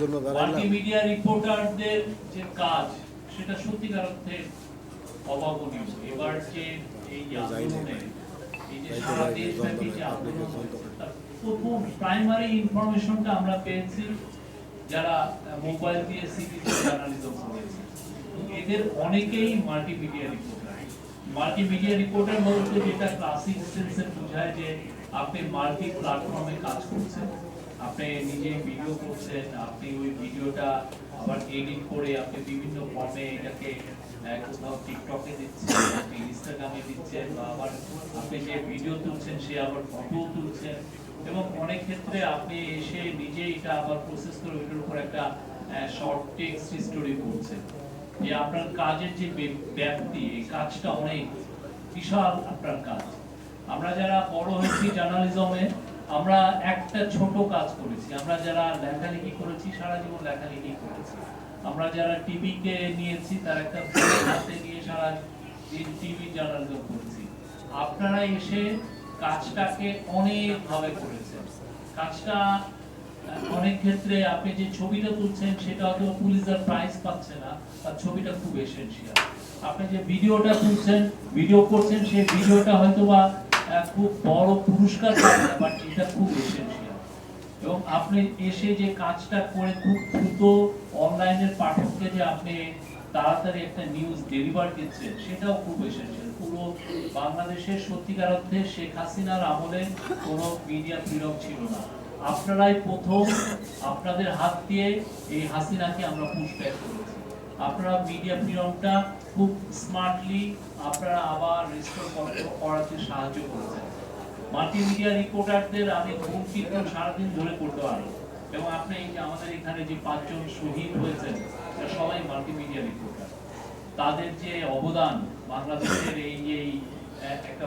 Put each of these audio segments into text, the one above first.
জন্য মাল্টিমিডিয়া রিপোর্টারদের যে কাজ সেটা সত্যিকার অর্থে অভাবনীয়। এবার যে এই আন্দোলনে এই যে সারা দেশব্যাপী যে আন্দোলন আপনাকে হয়েছে, যন্ত্রণা। তার প্রথম প্রাইমারি ইনফরমেশনটা আমরা পেয়েছি যারা মোবাইল দিয়ে সিটিজেন জার্নালিজম করেছে। এদের অনেকেই মাল্টিমিডিয়া রিপোর্টার মাল্টিমিডিয়া রিপোর্টার বলতে যেটা ক্লাসিক সেন্সে বোঝায় যে আপনি মাল্টি প্ল্যাটফর্মে কাজ করছেন। আপনি নিজে ভিডিও করছেন, আপনি ওই ভিডিওটা আবার এডিট করে আপনি বিভিন্ন ফর্মে এটাকে কোথাও টিকটকে দিচ্ছেন, আপনি ইনস্টাগ্রামে দিচ্ছেন বা আবার আপনি যে ভিডিও তুলছেন, সে আবার ফটো তুলছেন। এবং অনেক ক্ষেত্রে আপনি এসে নিজে এটা আবার প্রসেস করে ওইটার উপর একটা শর্ট টেক্সট স্টোরি করছেন। যে আপনার কাজের যে ব্যাপ্তি, এই কাজটা অনেক বিশাল আপনার কাজ। আমরা যারা বড় হয়েছি জার্নালিজমে আমরা একটা ছোট কাজ করেছি। আমরা যারা লেখালেখি করেছি, সারা জীবন লেখালেখি করেছি। আমরা যারা টিভিকে নিয়েছি, তার একটা হাতে নিয়ে সারা দিন টিভি জার্নালিজম করেছি। আপনারা এসে কাজটাকে অনেক ভাবে করেছেন। কাজটা অনেক ক্ষেত্রে আপনি যে ছবিটা তুলছেন, সেটা হয়তো পুলিশের প্রাইজ পাচ্ছে না, তার ছবিটা খুব এসেন্সিয়াল আপনি যে ভিডিওটা তুলছেন ভিডিও করছেন, সেই ভিডিওটা হয়তো বা খুব বড় পুরস্কার এটা খুব এবং আপনি এসে যে কাজটা করে খুব দ্রুত অনলাইনের পাঠককে যে আপনি তাড়াতাড়ি একটা নিউজ ডেলিভার দিচ্ছেন, সেটাও খুব এসেন্সিয়াল পুরো বাংলাদেশের সত্যিকার অর্থে শেখ হাসিনার আমলে কোনো মিডিয়া ফ্রিডম ছিল না। আপনারাই প্রথম আপনাদের হাত দিয়ে এই হাসিনাকে আমরা পুষব্যাক করেছি আপনারা মিডিয়া ফ্রিডমটা খুব স্মার্টলি আপনারা আবার রেস্টোর করাতে সাহায্য করেছেন। মাল্টিমিডিয়া রিপোর্টারদের আমি খুব কীর্তন সারাদিন ধরে করতে পারি। এবং আপনি আমাদের এখানে যে পাঁচজন শহীদ হয়েছেন সবাই মাল্টিমিডিয়া রিপোর্টার তাদের যে অবদান, বাংলাদেশের এই যে একটা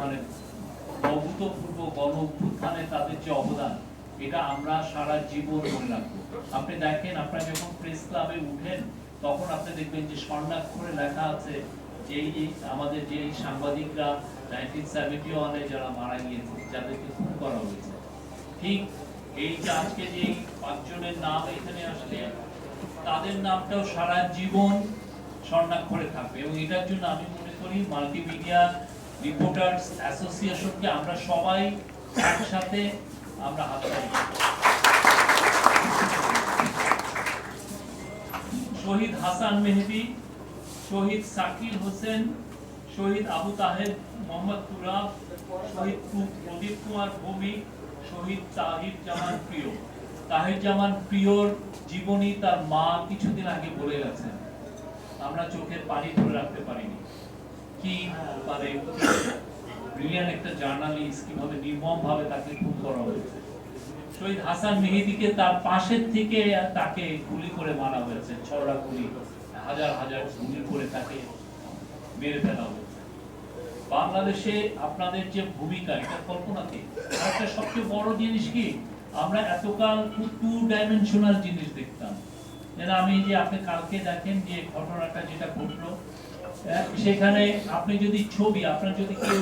মানে অভূতপূর্ব গণ অভ্যুত্থানে তাদের যে অবদান এটা আমরা সারা জীবন মনে রাখব। আপনি দেখেন, আপনারা যখন প্রেস ক্লাবে উঠেন, তখন আপনি দেখবেন যে স্বর্ণাক্ষরে লেখা আছে যে আমাদের যে সাংবাদিকরা নাইনটিন সেভেন্টি ওয়ানে যারা মারা গিয়েছে, যাদেরকে খুন করা হয়েছে। ঠিক এই যে আজকে যে পাঁচজনের নাম এখানে আসলে, তাদের নামটাও সারা জীবন স্বর্ণাক্ষরে থাকবে। এবং এটার জন্য আমি মনে করি মাল্টিমিডিয়া রিপোর্টার্স অ্যাসোসিয়েশনকে আমরা সবাই একসাথে আমরা হাত শহীদ হাসান মেহেদি, শহীদ সাকির হোসেন, শহীদ আবু তাহের মোহাম্মদ তুরাব, শহীদ প্রদীপ কুমার ভৌমিক, শহীদ তাহির জামান প্রিয়। তাহির জামান প্রিয়র জীবনী তার মা কিছুদিন আগে বলে গেছেন। আমরা চোখের পানি ধরে রাখতে পারিনি। কি মানে ব্রিলিয়ান একটা জার্নালিস্ট কীভাবে নির্মম ভাবে তাকে খুন করা হয়েছে। শহীদ হাসান মেহেদিকে তার পাশের থেকে তাকে গুলি করে মারা হয়েছে, ছড়া গুলি, হাজার হাজার গুলি করে তাকে মেরে ফেলা হয়েছে। বাংলাদেশে আপনাদের যে ভূমিকা, এটা কল্পনা কি? একটা সবচেয়ে বড় জিনিস কি? আমরা এতকাল টু ডাইমেনশনাল জিনিস দেখতাম। যেন আমি যে আপনি কালকে দেখেন যে ঘটনাটা যেটা ঘটলো সেখানে আপনি যদি ছবি, আপনার যদি কেউ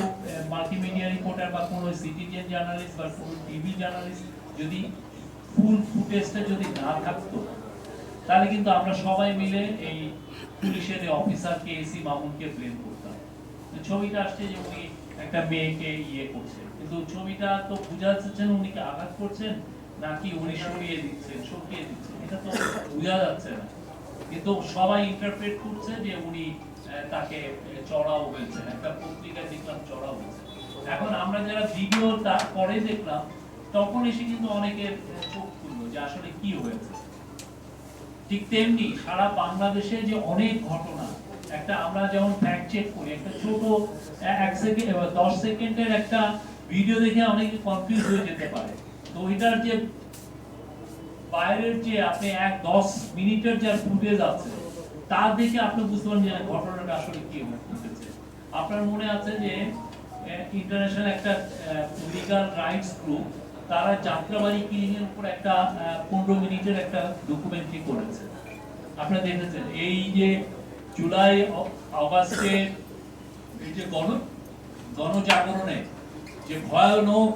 মাল্টিমিডিয়া রিপোর্টার বা কোনো সিটিজেন জার্নালিস্ট বা কোনো টিভি জার্নালিস্ট যদি ফুল ফুটেজটা যদি না থাকতো, তাহলে কিন্তু আমরা সবাই মিলে এই পুলিশের অফিসারকে, এসি মামুনকে ব্লেম করতাম। ছবিটা আসছে যে উনি একটা মেয়েকে ইয়ে করছেন। কিন্তু ছবিটা তো বোঝা যাচ্ছে উনি কি আঘাত করছেন, নাকি উনি সরিয়ে দিচ্ছেন সরিয়ে দিচ্ছেন। এটা তো বোঝা যাচ্ছে না। কিন্তু সবাই ইন্টারপ্রেট করছে যে উনি তাকে চড়াও হয়েছেন একটা পত্রিকায় দেখলাম চড়াও হয়েছে এখন আমরা যারা ভিডিও তারপরে দেখলাম তখন এসে কিন্তু অনেকের চোখ খুললো যে আসলে কি হয়েছে। ঠিক তেমনি সারা বাংলাদেশে যে অনেক ঘটনা, একটা আমরা যেমন ফ্যাক্ট চেক করি, একটা ছোট এক সেকেন্ড দশ সেকেন্ডের একটা ভিডিও দেখে অনেকে কনফিউজ হয়ে যেতে পারে। তো এটার যে বাইরের যে আপনি এক দশ মিনিটের যে ফুটেজ আছে তা দেখে আপনি বুঝতে পারেন যে ঘটনাটা আসলে কি ঘটেছে আপনার মনে আছে যে ইন্টারন্যাশনাল একটা লিগাল রাইটস গ্রুপ তারা যাত্রাবাড়ি কিলিং এর উপর একটা পনেরো মিনিটের একটা ডকুমেন্টারি করেছে। আপনারা দেখেছেন, এই যে জুলাই অগাস্টে এই যে গণ, গণজাগরণে যে ভয়ানক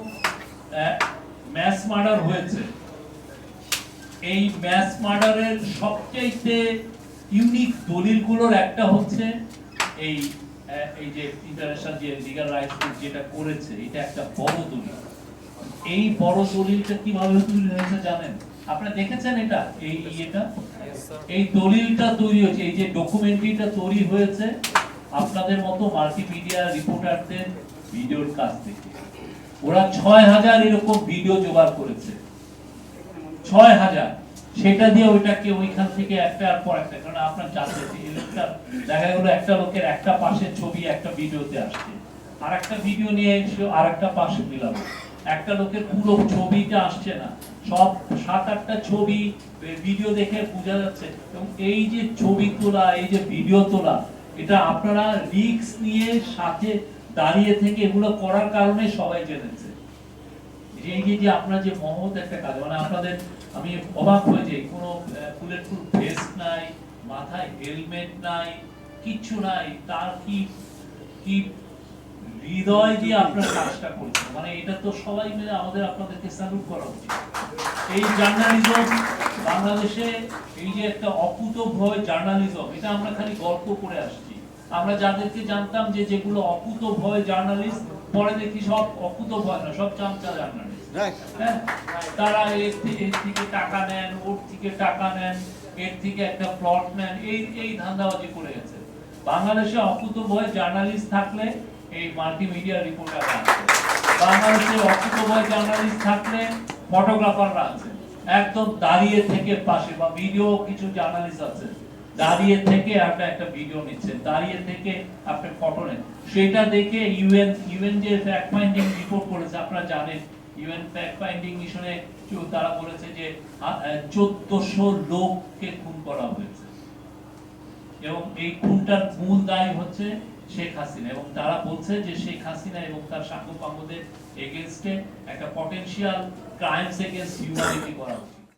ম্যাস মার্ডার হয়েছে, এই ম্যাস মার্ডারের সবচাইতে ইউনিক দলিলগুলোর একটা হচ্ছে এই এই যে ইন্টারন্যাশনাল যে লিগাল রাইটস যেটা করেছে, এটা একটা বড় দলিল। এই বড় দলিলটা কীভাবে তৈরি হয়েছে জানেন? আপনারা দেখেছেন এটা? এই এটা এই দলিলটা তৈরি হয়েছে। এই যে ডকুমেন্টারিটা তৈরি হয়েছে আপনাদের মতো মাল্টিমিডিয়া রিপোর্টারদের ভিডিওর কাছ থেকে। ওরা ছয় হাজার এরকম ভিডিও জোগাড় করেছে। ছয় হাজার। সেটা দিয়ে ওইটাকে ওইখান থেকে একটার পর একটা। কারণ আপনার জানতে দেখা গেলো একটা লোকের একটা পাশের ছবি একটা ভিডিওতে আসছে। আর একটা ভিডিও নিয়ে এসে আর একটা পাশে মিলাবো একটা লোকের পুরো ছবিটা আসছে না। সব সাত, আটটা ছবি ভিডিও দেখে বোঝা যাচ্ছে। এবং এই যে ছবি তোলা, এই যে ভিডিও তোলা, এটা আপনারা রিস্ক নিয়ে সাথে দাঁড়িয়ে থেকে এগুলো করার কারণে সবাই জেনেছে। এই যে আপনার যে মহৎ একটা কাজ মানে আপনাদের, আমি অবাক হয়ে যাই, কোনো ফুলের ফুল ভেস্ট নাই, মাথায় হেলমেট নাই কিচ্ছু নাই, তার কি কি হৃদয় দিয়ে আপনার কাজটা করছেন। মানে এটা তো সবাই মিলে আমাদের আপনাদেরকে স্যালুট করা উচিত। এই জার্নালিজম বাংলাদেশে এই যে একটা অকুত ভয় জার্নালিজম এটা আমরা খালি গল্প করে আসছি। আমরা যাদেরকে জানতাম যে যেগুলো অকুত ভয় জার্নালিস্ট পরে দেখি সব অকুত ভয় না সব চামচা জার্নালিস্ট হ্যাঁ? তারা এর থেকে এর থেকে টাকা নেন ওর থেকে টাকা নেন এর থেকে একটা প্লট নেন এই এই ধান্দাবাজি করে গেছে। বাংলাদেশে অকুত ভয় জার্নালিস্ট থাকলে এই মাল্টিমিডিয়া রিপোর্টার আছে। বাংলাদেশে অকুত ভয় জার্নালিস্ট থাকলে ফটোগ্রাফাররা আছে। একদম দাঁড়িয়ে থেকে পাশে বা ভিডিও কিছু জার্নালিস্ট আছে। দাঁড়িয়ে থেকে আপনি একটা ভিডিও নিচ্ছেন, দাঁড়িয়ে থেকে আপনি ফটো নেন। সেটা দেখে ইউএন ইউএন যে ফ্যাক্ট ফাইন্ডিং রিপোর্ট করেছে, আপনারা জানেন ইউএন ফ্যাক্ট ফাইন্ডিং মিশনে তারা বলেছে যে চোদ্দশো লোককে খুন করা হয়েছে। এবং এই খুনটার মূল দায় হচ্ছে শেখ হাসিনা এবং তারা বলছে যে শেখ হাসিনা এবং তার সাংবাদিকদের এগেনস্টে একটা পটেনশিয়াল ক্রাইমস এগেনস্ট হিউম্যানিটি করা হচ্ছে।